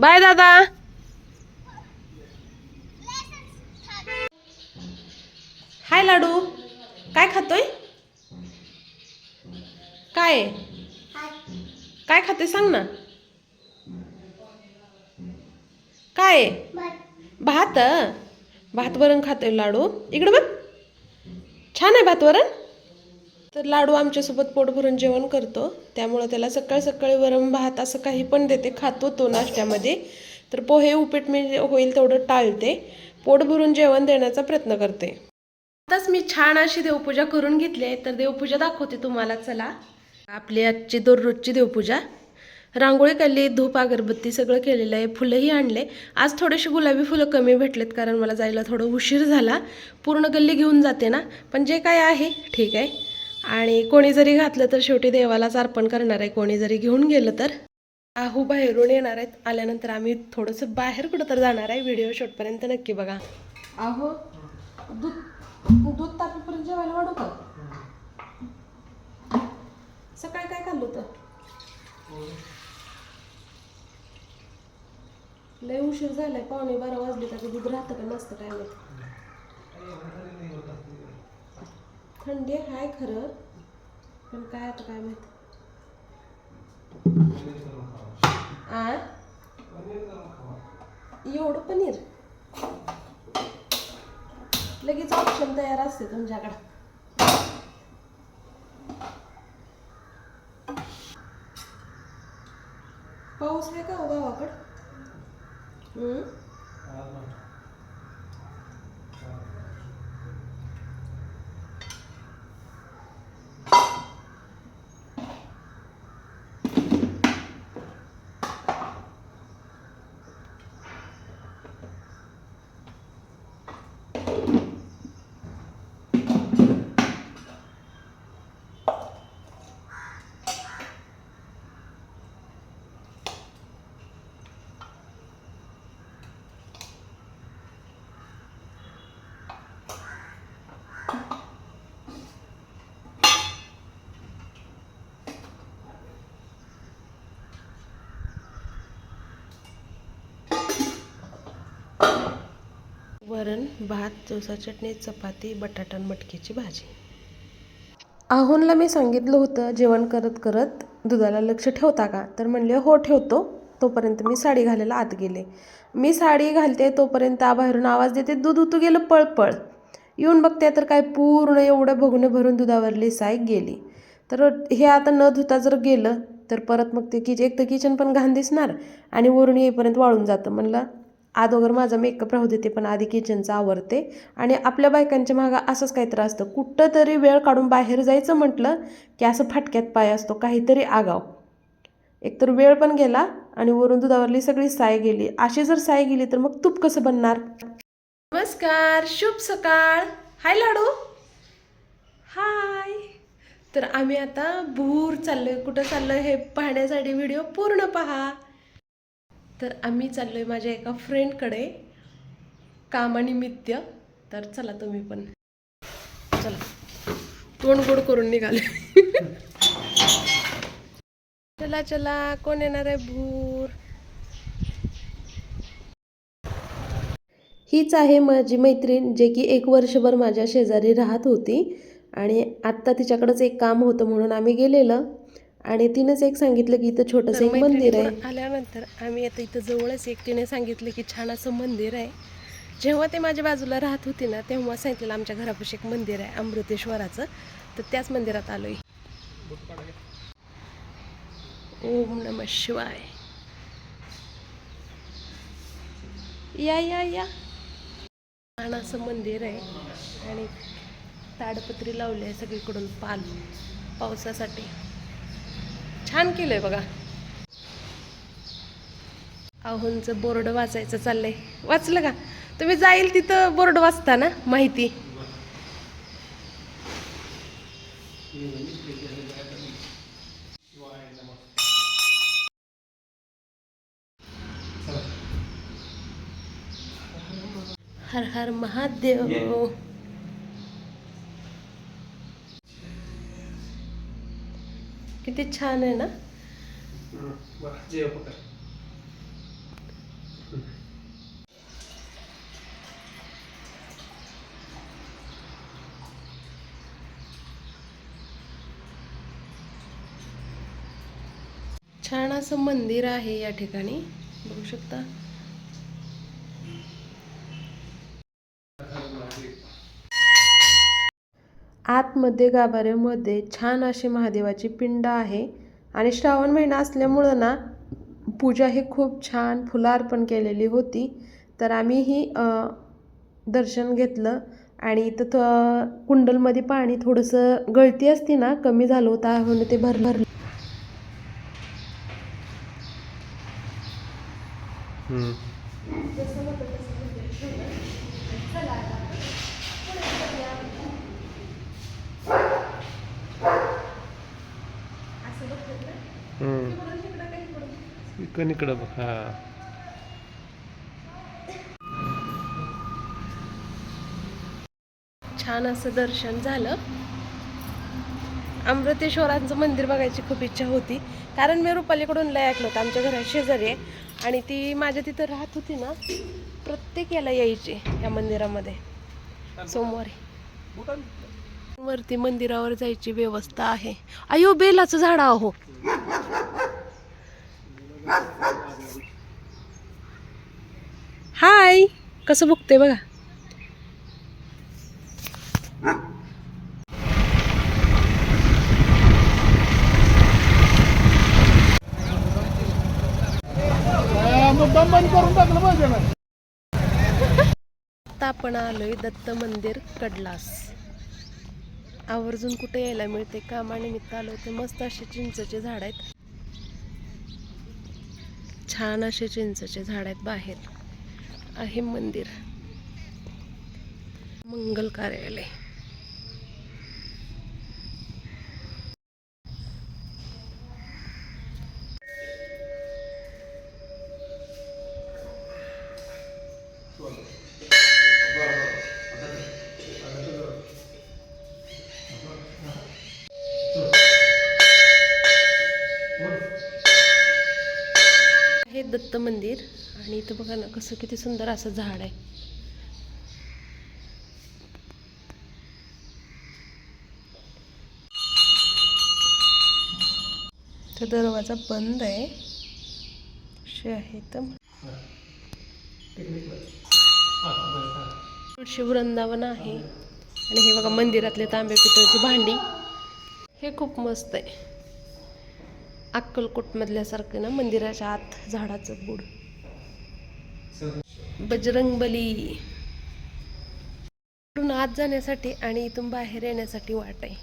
Bye दादा. हाय लाडू काय खातोय? काय? काय खाते सांग ना. काय? भात भात वरण खातोय लाडू. इकडं बघ. छान आहे भात वरण? तर लाडू आमच्यासोबत पोट भरून जेवण करतो. त्यामुळं त्याला सकाळ सकाळी वरम भात असं काही पण देते. खातो तो नाश्त्यामध्ये. तर पोहे उपीट मी होईल तेवढं टाळते. पोट भरून जेवण देण्याचा प्रयत्न करते. आताच मी छान अशी देवपूजा करून घेतली आहे. तर देवपूजा दाखवते तुम्हाला. चला. आपली आजची दररोजची देवपूजा. रांगोळी काढली धूप अगरबत्ती सगळं केलेलं आहे. फुलंही आणले. आज थोडेसे गुलाबी फुलं कमी भेटलेत कारण मला जायला थोडं उशीर झाला. पूर्ण गल्ली घेऊन जाते ना. पण जे काय आहे ठीक आहे. आणि कोणी जरी घातलं तर शेवटी देवालाच अर्पण करणार आहे. कोणी जरी घेऊन गेलं तर आहू बाहेरून येणार आहेत. आल्यानंतर आम्ही थोडंसं बाहेर कुठं तर जाणार आहे. व्हिडिओ शूटपर्यंत नक्की बघा. आहो दूध दूध तापेपर्यंत जेवायला वाढू का? सकाळी काय खाल्लं होतं? लय उशीर झालाय. पावणे बारा वाजले त्याचं दूध राहतं का नसतं काय माहिती? थंडी आहे खरं पण काय आता काय माहीत? आ? एवढं पनीर? लगेच ऑप्शन तयार असते तुमच्याकडं. पाऊस आहे का हो गावाकडं? वरण भात जोसा चटणी चपाती बटाटा आणि मटकीची भाजी. आहोनला मी सांगितलं होतं जेवण करत करत दुधाला लक्ष ठेवता का? तर म्हणले हो ठेवतो. तोपर्यंत मी साडी घालायला आत गेले. मी साडी घालते तोपर्यंत बाहेरून आवाज देते दूध उतू गेलं पळपळ. येऊन बघते तर काय पूर्ण एवढं भगणे भरून दुधावरली साय गेली. तर हे आता न धुता जर गेलं तर परत मग ते किच एक तर किचन पण घाण दिसणार आणि वरून येईपर्यंत वाळून जातं. म्हणलं अगोदर माझा मेकअप राहू देते पण आधी किचनचं आवरते. आणि आपल्या बायकांच्या मागं असंच काहीतरी असतं. कुठं तरी वेळ काढून बाहेर जायचं म्हटलं की असं फाटक्यात पाय असतो काहीतरी आगाव. एकतर वेळ पण गेला आणि वरून दुधावरली सगळी साय गेली. अशी जर साय गेली तर मग तूप कसं बनणार? नमस्कार शुभ सकाळ. हाय लाडू. हाय. तर आम्ही आता भूर चाललोय. कुठं चाललोय हे पाहण्यासाठी व्हिडिओ पूर्ण पहा. तर आम्ही चाललो आहे माझ्या एका फ्रेंडकडे कामानिमित्त. तर चला तुम्ही पण. चला. तोंड गोड करून निघाले. चला चला. कोण येणार आहे? भूर. हीच आहे माझी मैत्रीण जे की एक वर्षभर माझ्या शेजारी राहत होती. आणि आत्ता तिच्याकडंच एक काम होतं म्हणून आम्ही गेलेलं. आणि तिनंच एक सांगितलं की इथं छोटंसं एक मंदिर आहे. आल्यानंतर आम्ही आता इथं जवळच एक तिने सांगितलं की छान असं मंदिर आहे. जेव्हा ते माझ्या बाजूला राहत होती ना तेव्हा सांगितलेलं आमच्या घरापाशी एक मंदिर आहे अमृतेश्वराचं. तर त्याच मंदिरात आलोय. ओम नम शिवाय. या या या. छान असं मंदिर आहे. आणि ताडपत्री लावली आहे सगळीकडून पाल पावसासाठी. छान केलंय बघा. आहोंचं बोर्ड वाचायचं चाललंय. वाचलं का? तुम्ही जाईल तिथं बोर्ड वाचता ना माहिती. हर हर महादेव. किती छान आहे ना? छान असं मंदिर आहे या ठिकाणी. बघू शकता. आतमध्ये गाभाऱ्यामध्ये छान अशी महादेवाची पिंड आहे. आणि श्रावण महिना असल्यामुळं ना पूजा ही खूप छान फुलं अर्पण केलेली होती. तर आम्हीही अ, दर्शन घेतलं. आणि इथं थ कुंडलमध्ये पाणी थोडंसं गळती असती ना कमी झालं होतं म्हणून ते भर भरलं. इकडं इकडं बघ हा. छान असं दर्शन झालं. अमृतेश्वरांचं मंदिर बघायची खूप इच्छा होती. कारण मी रुपालीकडून लय ऐकलं होतं आमच्या घरात शेजारी आहे. आणि ती माझ्या तिथं राहत होती ना प्रत्येक याला यायची या मंदिरामध्ये. सोमवारी. वरती मंदिरावर जायची व्यवस्था आहे. अयो बेलाचं झाड आहो हाय कसं बघते बघा. आता आपण आलोय दत्त मंदिर कडलास. आवर्जून कुठे यायला मिळते कामानिमित्त आलो ते मस्त असे चिंचचे झाड आहेत. छान असे चिंचचे झाड आहेत बाहेर. आहे मंदिर. मंगल कार्यालय. हे दत्त मंदिर आणि इथं बघा ना कसं किती सुंदर असं झाड आहे. दरवाजा बंद आहे. असे आहे तर तुळशी वृंदावन आहे. आणि हे बघा मंदिरातले तांबे पितळची भांडी. हे खूप मस्त आहे. अक्कलकोटमधल्यासारखं ना मंदिराच्या आत झाडाचं बुड बजरंगबली. इकडून आत जाण्यासाठी आणि इथून बाहेर येण्यासाठी वाट आहे.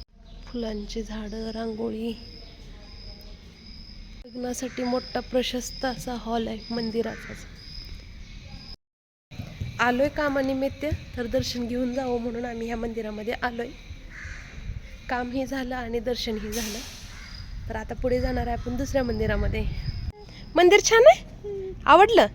फुलांची झाडं रांगोळी. लग्नासाठी मोठा प्रशस्त असा हॉल आहे मंदिराचाच आलोय कामानिमित्त तर दर्शन घेऊन जावं म्हणून आम्ही ह्या मंदिरामध्ये आलोय. कामही झालं आणि दर्शनही झालं. तर आता पुढे जाणार आहे आपण दुसऱ्या मंदिरामध्ये. मंदिर छान आहे? आवडलं?